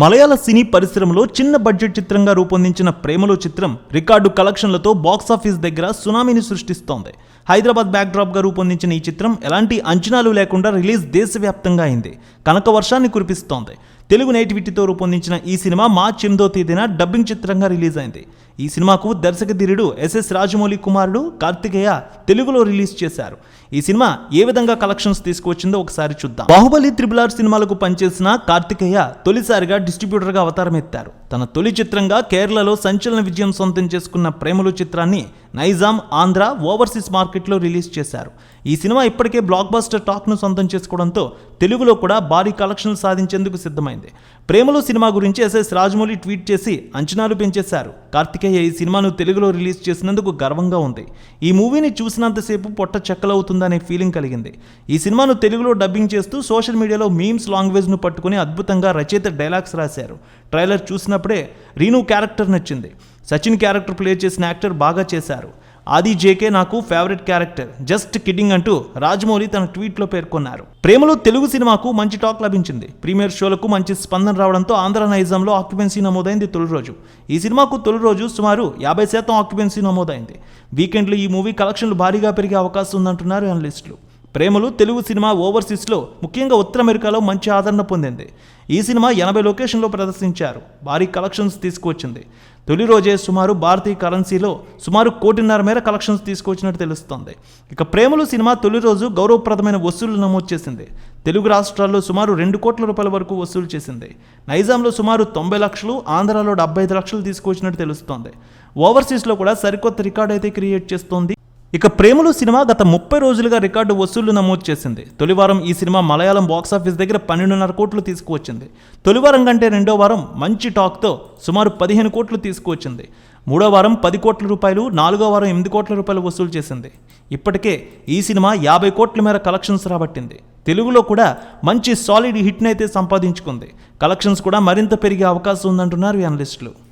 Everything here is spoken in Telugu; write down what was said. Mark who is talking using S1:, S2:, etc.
S1: మలయాళ సినీ పరిశ్రమలో చిన్న బడ్జెట్ చిత్రంగా రూపొందించిన ప్రేమలో చిత్రం రికార్డు కలెక్షన్లతో బాక్సాఫీస్ దగ్గర సునామీని సృష్టిస్తోంది. హైదరాబాద్ బ్యాక్డ్రాప్గా రూపొందించిన ఈ చిత్రం ఎలాంటి అంచనాలు లేకుండా రిలీజ్ దేశవ్యాప్తంగా అయింది. కనక వర్షాన్ని కురిపిస్తోంది. తెలుగు నేటివిటీతో రూపొందించిన ఈ సినిమా మార్చి ఎనిమిదో తేదీన డబ్బింగ్ చిత్రంగా రిలీజ్ అయింది. ఈ సినిమాకు దర్శక ధీరుడు ఎస్ఎస్ రాజమౌళి కుమారుడు కార్తికేయ తెలుగులో రిలీజ్ చేశారు. ఈ సినిమా ఏ విధంగా కలెక్షన్స్ తీసుకువచ్చిందో ఒకసారి చూద్దాం. బాహుబలి త్రిబుల్ ఆర్ సినిమాలకు పనిచేసిన కార్తికేయ తొలిసారిగా డిస్ట్రిబ్యూటర్గా అవతారం ఎత్తారు తన తొలి చిత్రంగా కేరళలో సంచలన విజయం సొంతం చేసుకున్న ప్రేమలు చిత్రాన్ని నైజాం ఆంధ్ర ఓవర్సీస్ మార్కెట్లో రిలీజ్ చేశారు. ఈ సినిమా ఇప్పటికే బ్లాక్ బస్టర్ టాక్ను సొంతం చేసుకోవడంతో తెలుగులో కూడా భారీ కలెక్షన్లు సాధించేందుకు సిద్ధమైంది. ప్రేమలో సినిమా గురించి ఎస్ఎస్ రాజమౌళి ట్వీట్ చేసి అంచనాలు పెంచేశారు. కార్తికేయ ఈ సినిమాను తెలుగులో రిలీజ్ చేసినందుకు గర్వంగా ఉంది. ఈ మూవీని చూసినంతసేపు పొట్ట చెక్కలవుతుందనే ఫీలింగ్ కలిగింది. ఈ సినిమాను తెలుగులో డబ్బింగ్ చేస్తూ సోషల్ మీడియాలో మీమ్స్ లాంగ్వేజ్ను పట్టుకుని అద్భుతంగా రచయిత డైలాగ్స్ రాశారు. ట్రైలర్ చూసినప్పుడే రీను క్యారెక్టర్ నచ్చింది. సచిన్ క్యారెక్టర్ ప్లే చేసిన యాక్టర్ బాగా చేశారు. ఆది జేకే నాకు ఫేవరెట్ క్యారెక్టర్. జస్ట్ కిడ్డింగ్ అంటూ రాజమౌళి తన ట్వీట్లో పేర్కొన్నారు. ప్రేమలో తెలుగు సినిమాకు మంచి టాక్ లభించింది. ప్రీమియర్ షోలకు మంచి స్పందన రావడంతో ఆంధ్ర నైజాంలో ఆక్యుపెన్సీ నమోదైంది తొలి రోజు. ఈ సినిమాకు తొలి రోజు సుమారు యాభై శాతం ఆక్యుపెన్సీ నమోదైంది. వీకెండ్లో ఈ మూవీ కలెక్షన్లు భారీగా పెరిగే అవకాశం ఉందంటున్నారు అనలిస్టులు. ప్రేమలు తెలుగు సినిమా ఓవర్సీస్లో ముఖ్యంగా ఉత్తర అమెరికాలో మంచి ఆదరణ పొందింది. ఈ సినిమా ఎనభై లొకేషన్లో ప్రదర్శించారు. భారీ కలెక్షన్స్ తీసుకువచ్చింది. తొలి రోజే సుమారు భారతీయ కరెన్సీలో సుమారు కోటిన్నర మేర కలెక్షన్స్ తీసుకొచ్చినట్టు తెలుస్తోంది. ఇక ప్రేమలు సినిమా తొలి రోజు గౌరవప్రదమైన వసూళ్ళు నమోదు చేసింది. తెలుగు రాష్ట్రాల్లో సుమారు రెండు కోట్ల రూపాయల వరకు వసూలు చేసింది. నైజాంలో సుమారు తొంభై లక్షలు ఆంధ్రాలో డెబ్బై ఐదు లక్షలు తీసుకొచ్చినట్టు తెలుస్తోంది. ఓవర్సీస్లో కూడా సరికొత్త రికార్డ్ అయితే క్రియేట్ చేస్తోంది ఇక ప్రేమలు సినిమా గత ముప్పై రోజులుగా రికార్డు వసూళ్ళు నమోదు చేసింది. తొలివారం ఈ సినిమా మలయాళం బాక్సాఫీస్ దగ్గర పన్నెండున్నర కోట్లు తీసుకువచ్చింది. తొలివారం కంటే రెండో వారం మంచి టాక్తో సుమారు పదిహేను కోట్లు తీసుకువచ్చింది. మూడో వారం పది కోట్ల రూపాయలు నాలుగో వారం ఎనిమిది కోట్ల రూపాయలు వసూలు చేసింది. ఇప్పటికే ఈ సినిమా యాభై కోట్ల మేర కలెక్షన్స్ రాబట్టింది. తెలుగులో కూడా మంచి సాలిడ్ హిట్ని అయితే సంపాదించుకుంది. కలెక్షన్స్ కూడా మరింత పెరిగే అవకాశం ఉందంటున్నారు ఈ అనలిస్టులు.